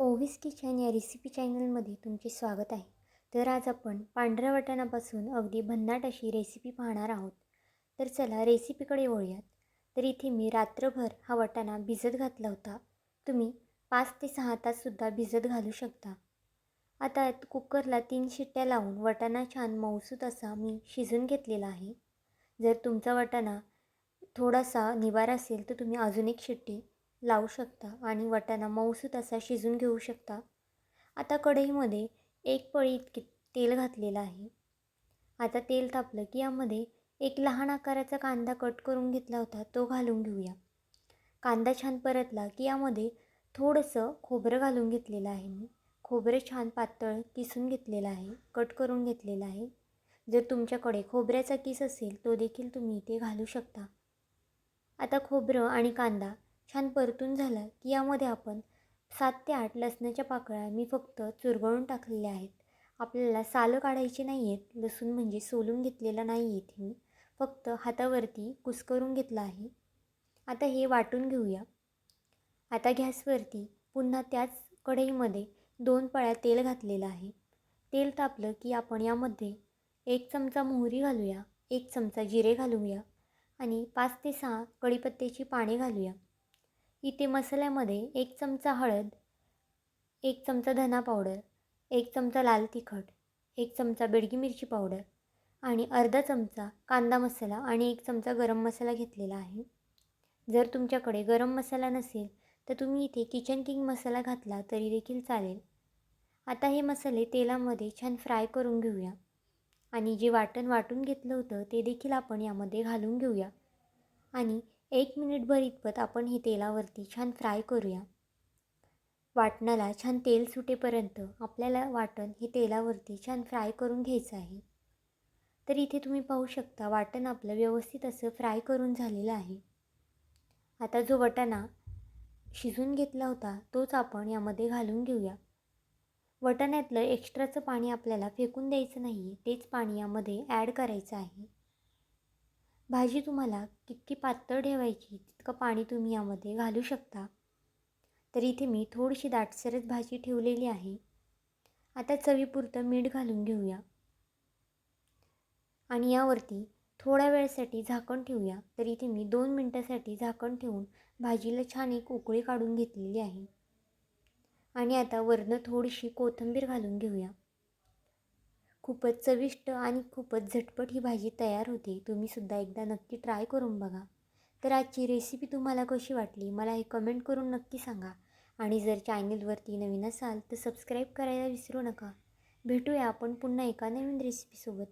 ओव्हिस kitchen या recipe चॅनलमध्ये तुमचे स्वागत आहे. तर आज आपण पांढऱ्या वाटाणापासून अगदी भन्नाट अशी रेसिपी पाहणार आहोत. तर चला रेसिपीकडे वळूयात. तर इथे मी रात्रभर हा वाटाणा भिजत घातला होता. तुम्ही पाच ते सहा ताससुद्धा भिजत घालू शकता. आता कुकरला तीन शिट्ट्या लावून वाटाणा छान मऊसूत असा मी शिजून घेतलेला आहे. जर तुमचा वाटाणा थोडासा निवारा असेल तर तुम्ही अजून एक शिट्टी लावू शकता आणि वाटाणा मऊसूत असा शिजून घेऊ शकता. आता कढईमध्ये एक पळी इतके तेल घातलेलं आहे. आता तेल तापलं की यामध्ये एक लहान आकाराचा कांदा कट करून घेतला होता तो घालून घेऊया. कांदा छान परतला की यामध्ये थोडंसं खोबरं घालून घेतलेलं आहे मी. खोबरं छान पातळ किसून घेतलेलं आहे कट करून घेतलेलं आहे. जर तुमच्याकडे खोबऱ्याचा किस असेल तो देखील तुम्ही इथे घालू शकता. आता खोबरं आणि कांदा छान परतून झाला की यामध्ये आपण सात ते आठ लसणाच्या पाकळ्या मी फक्त चुरगळून टाकलेल्या आहेत. आपल्याला सालं काढायची नाही आहेत लसूण म्हणजे सोलून घेतलेलं नाही आहे मी फक्त हातावरती कुस्करून घेतलं आहे. आता हे वाटून घेऊया. आता गॅसवरती पुन्हा त्याच कढईमध्ये दोन पळ्या तेल घातलेलं आहे. तेल तापलं की आपण यामध्ये एक चमचा मोहरी घालूया एक चमचा जिरे घालूया आणि पाच ते सहा कढीपत्त्याची पाने घालूया. इथे मसाल्यामध्ये एक चमचा हळद एक चमचा धना पावडर एक चमचा लाल तिखट एक चमचा बेडगी मिरची पावडर आणि अर्धा चमचा कांदा मसाला आणि एक चमचा गरम मसाला घेतलेला आहे. जर तुमच्याकडे गरम मसाला नसेल तर तुम्ही इथे किचन किंग मसाला घातला तरी देखील चालेल. आता हे मसाले तेलामध्ये छान फ्राय करून घेऊया आणि जे वाटण वाटून घेतलं होतं ते देखील आपण यामध्ये घालून घेऊया. आणि एक मिनिटभर इतपत आपण हे तेलावरती छान फ्राय करूया. वाटणाला छान तेल सुटेपर्यंत आपल्याला वाटण हे तेलावरती छान फ्राय करून घ्यायचं आहे. तर इथे तुम्ही पाहू शकता वाटण आपलं व्यवस्थित असं फ्राय करून झालेलं आहे. आता जो वटाणा शिजून घेतला होता तोच आपण यामध्ये घालून घेऊया. वटाण्यातलं एक्स्ट्राचं पाणी आपल्याला फेकून द्यायचं नाही आहे तेच पाणी यामध्ये ॲड करायचं आहे. भाजी तुम्हाला कितकी पातळ ठेवायची तितकं पाणी तुम्ही यामध्ये घालू शकता. तर इथे मी थोडीशी दाटसरच भाजी ठेवलेली आहे. आता चवीपुरतं मीठ घालून घेऊया. आणि यावरती थोड्या वेळसाठी झाकण ठेवूया. तर इथे मी दोन मिनटासाठी झाकण ठेवून भाजीला छान एक उकळी काढून घेतलेली आहे. आणि आता वरनं थोडीशी कोथिंबीर घालून घेऊया. खूपच चविष्ट आणि खूपच झटपट ही भाजी तयार होते. तुम्हीसुद्धा एकदा नक्की ट्राय करून बघा. तर आजची रेसिपी तुम्हाला कशी वाटली? मला हे कमेंट करून नक्की सांगा. आणि जर चॅनलवरती नवीन असाल तर सबस्क्राईब करायला विसरू नका. भेटूया आपण पुन्हा एका नवीन रेसिपीसोबत